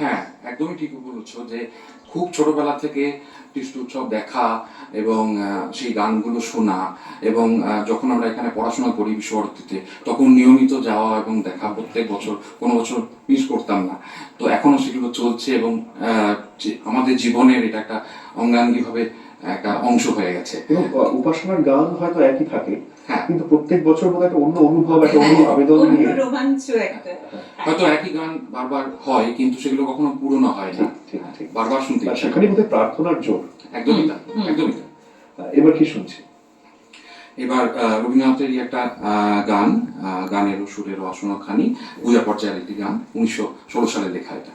হ্যাঁ একদমই ঠিক বলেছ যে খুব ছোটবেলা থেকে কৃষ্ণ উৎসব দেখা এবং সেই গানগুলো শোনা এবং যখন আমরা এখানে পড়াশোনা করি বিশ্বভারতীতে তখন নিয়মিত যাওয়া এবং দেখা প্রত্যেক বছর, কোনো বছর মিস করতাম না। তো এখনও সেগুলো চলছে এবং আমাদের জীবনের এটা একটা অঙ্গাঙ্গিভাবে একটা অংশ হয়ে গেছে। উপাসনার গান হয়তো একই থাকে কিন্তু প্রত্যেক বছর বোধহয় একটা অন্য অনুভব একটা অন্য হ্যাঁ, আবেদন নিয়ে। রোমাঞ্চ একটা। হয়তো একই গান বারবার হয় কিন্তু সেগুলো কখনো পুরনো হয় না। ঠিক বারবার শুনতে সেখানে। বোধহয় প্রার্থনার জোর। একদমই হুম। একদমই আহ, এবার কি শুনছি? এবার আহ, রবীন্দ্রনাথেরই একটা আহ, গান গানেরও সুরেরও আসন খানি পূজা পর্যায়ের একটি গান উনিশশো ষোলো সালে লেখা এটা।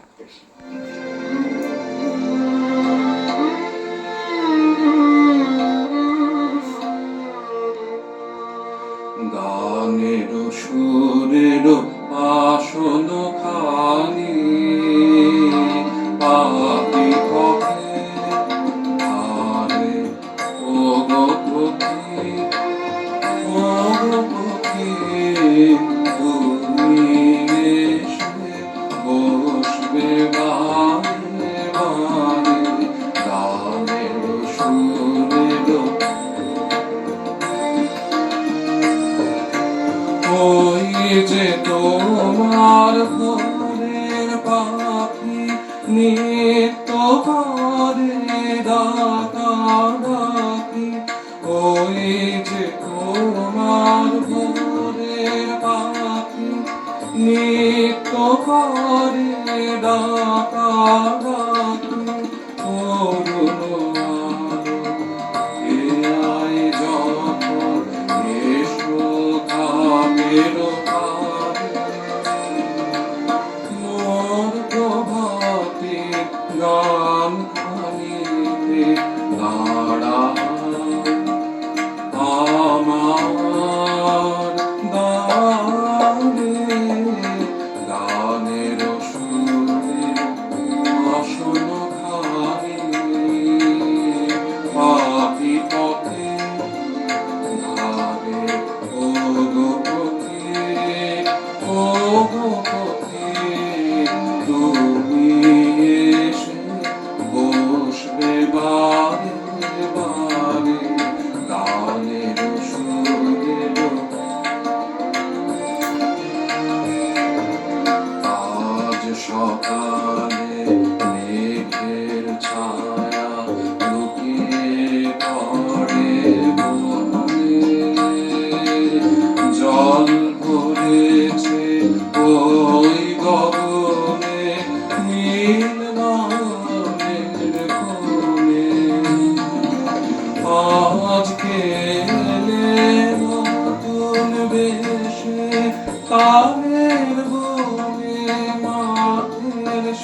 গানেরও সুরেরও আসন খানি, পাপি পথে আরে ও গো পথি ও গো তুমি এসে বসবে গানের সুরেরও পাখি নিত্য ঘরে ডাকা ডাকি ওই যে তোমার ঘরের পাখি। নিত্য ঘরে ডাকা ডাকি আলো আয় যখন এসো খাবের நாடா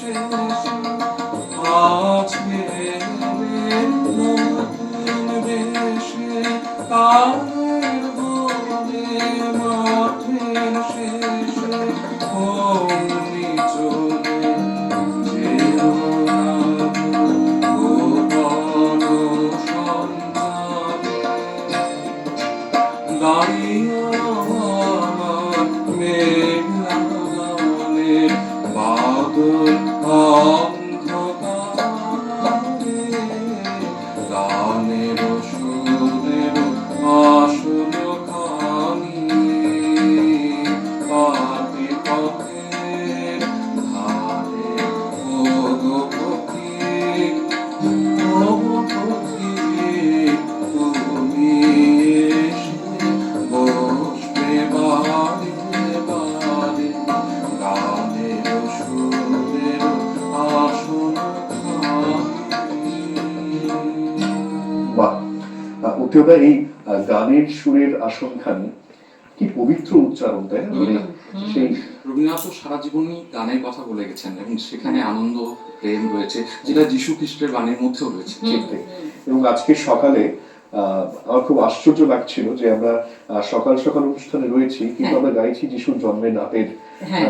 去。গানের উত্তরদা এই গানের সুরের আসনখানি কি পবিত্র উচ্চারণ তাই না? মানে সেই রবীন্দ্রনাথ সারা জীবনই গানের কথা বলে গেছেন এবং সেখানে আনন্দ প্রেম রয়েছে যেটা যিশু খ্রিস্টের গানের মধ্যেও রয়েছে। এবং আজকে সকালে আহ, আমার খুব আশ্চর্য লাগছিল যে আমরা আহ, সকাল সকাল অনুষ্ঠানে রয়েছি কিন্তু হ্যাঁ। আমরা গাইছি যিশুর জন্মের রাতের হ্যাঁ।